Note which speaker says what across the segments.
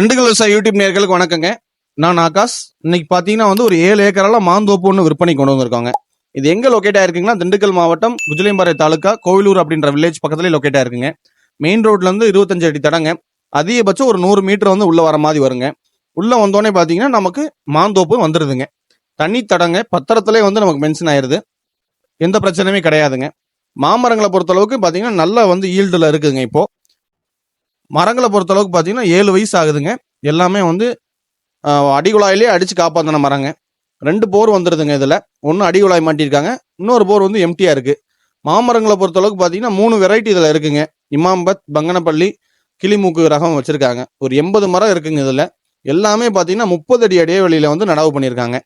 Speaker 1: திண்டுக்கல் விவசாய யூடியூப் நேர்களுக்கு வணக்கங்க. நான் ஆகாஷ். இன்னைக்கு பார்த்தீங்கன்னா வந்து ஒரு ஏழு ஏக்கரால மாந்தோப்பு ஒன்று விற்பனை கொண்டு வந்திருக்காங்க. இது எங்க லொக்கேட் ஆயிருக்குங்கன்னா திண்டுக்கல் மாவட்டம் குஜிலியம்பாறை தாலுக்கா கோவிலூர் அப்படின்ற வில்லேஜ் பக்கத்துலேயே லொக்கேட் ஆயிருக்குங்க. மெயின் ரோட்ல இருந்து இருபத்தஞ்சு அடி தடங்க. அதிகபட்சம் ஒரு நூறு மீட்டர் வந்து உள்ள வர மாதிரி வருங்க. உள்ள வந்தோடனே பார்த்தீங்கன்னா நமக்கு மாந்தோப்பு வந்துடுதுங்க தண்ணி தடங்க பத்திரத்திலே வந்து நமக்கு மென்ஷன் ஆயிருது. எந்த பிரச்சனையுமே கிடையாதுங்க. மாமரங்களை பொறுத்தளவுக்கு பார்த்தீங்கன்னா நல்லா வந்து ஈல்டில் இருக்குதுங்க இப்போ. மரங்களை பொறுத்தளவுக்கு பார்த்தீங்கன்னா ஏழு வயசு ஆகுதுங்க. எல்லாமே வந்து அடிகுழாயிலே அடித்து காப்பாற்றின மரங்க. ரெண்டு போர் வந்துடுதுங்க இதில். ஒன்று அடிகுழாய் மாட்டியிருக்காங்க இன்னொரு போர் வந்து எம்டியாக இருக்குது மாமரங்களை பொறுத்தளவுக்கு பார்த்தீங்கன்னா மூணு வெரைட்டி இதில் இருக்குங்க. இமாம்பத் பங்கனப்பள்ளி கிளிமூக்கு ரகம் வச்சுருக்காங்க. ஒரு எண்பது மரம் இருக்குங்க இதில். எல்லாமே பார்த்தீங்கன்னா முப்பது அடி இடைவெளியில் வந்து நடவு பண்ணியிருக்காங்க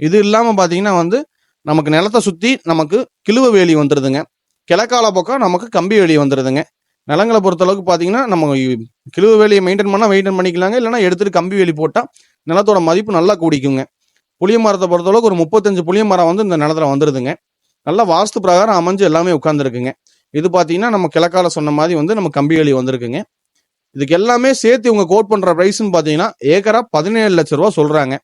Speaker 1: இது இல்லாமல் பார்த்தீங்கன்னா வந்து நமக்கு நிலத்தை சுற்றி நமக்கு கிழுவ வேலி வந்துடுதுங்க கிழக்கால பக்கம் நமக்கு கம்பி வேலி வந்துடுதுங்க நிலங்களை பொறுத்தளவுக்கு பார்த்தீங்கன்னா நம்ம கிழவு வேலையை மெயின்டைன் பண்ணால் மெயின்டைன் பண்ணிக்கலாங்க. இல்லைன்னா எடுத்துகிட்டு கம்பி வேலி போட்டால் நிலத்தோட மதிப்பு நல்லா கூடிக்குங்க. புளிய மரத்தை பொறுத்தளவுக்கு ஒரு முப்பத்தஞ்சு புளிய மரம் வந்து இந்த நிலத்துல வந்துடுதுங்க நல்லா வாஸ்து பிரகாரம் அமைஞ்சு எல்லாமே உட்காந்துருக்குங்க இது பார்த்தீங்கன்னா நம்ம கிழக்கால சொன்ன மாதிரி வந்து நம்ம கம்பி வேலி வந்திருக்குங்க. இதுக்கு எல்லாமே சேர்த்து இவங்க கோட் பண்ணுற ப்ரைஸ்னு பார்த்தீங்கன்னா ஏக்கரா பதினேழு லட்ச ரூபா சொல்கிறாங்க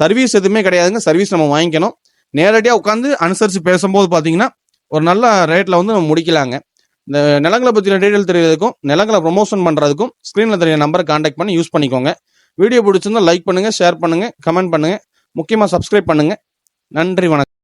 Speaker 1: சர்வீஸ் எதுவுமே கிடையாதுங்க. சர்வீஸ் நம்ம வாங்கிக்கணும். நேரடியாக உட்காந்து அனுசரித்து பேசும்போது பார்த்தீங்கன்னா ஒரு நல்ல ரேட்டில் வந்து நம்ம முடிக்கலாங்க. இந்த நிலங்களை பற்றின டீட்டெயில் தெரியறதுக்கும் நிலங்களை ப்ரொமோஷன் பண்ணுறதுக்கும் ஸ்க்ரீனில் தெரிய நம்பரை காண்டாக்ட் பண்ணி யூஸ் பண்ணிக்கோங்க. வீடியோ பிடிச்சிருந்தா லைக் பண்ணுங்கள் ஷேர் பண்ணுங்கள் கமெண்ட் பண்ணுங்கள் முக்கியமாக சப்ஸ்கிரைப் பண்ணுங்கள் நன்றி வணக்கம்.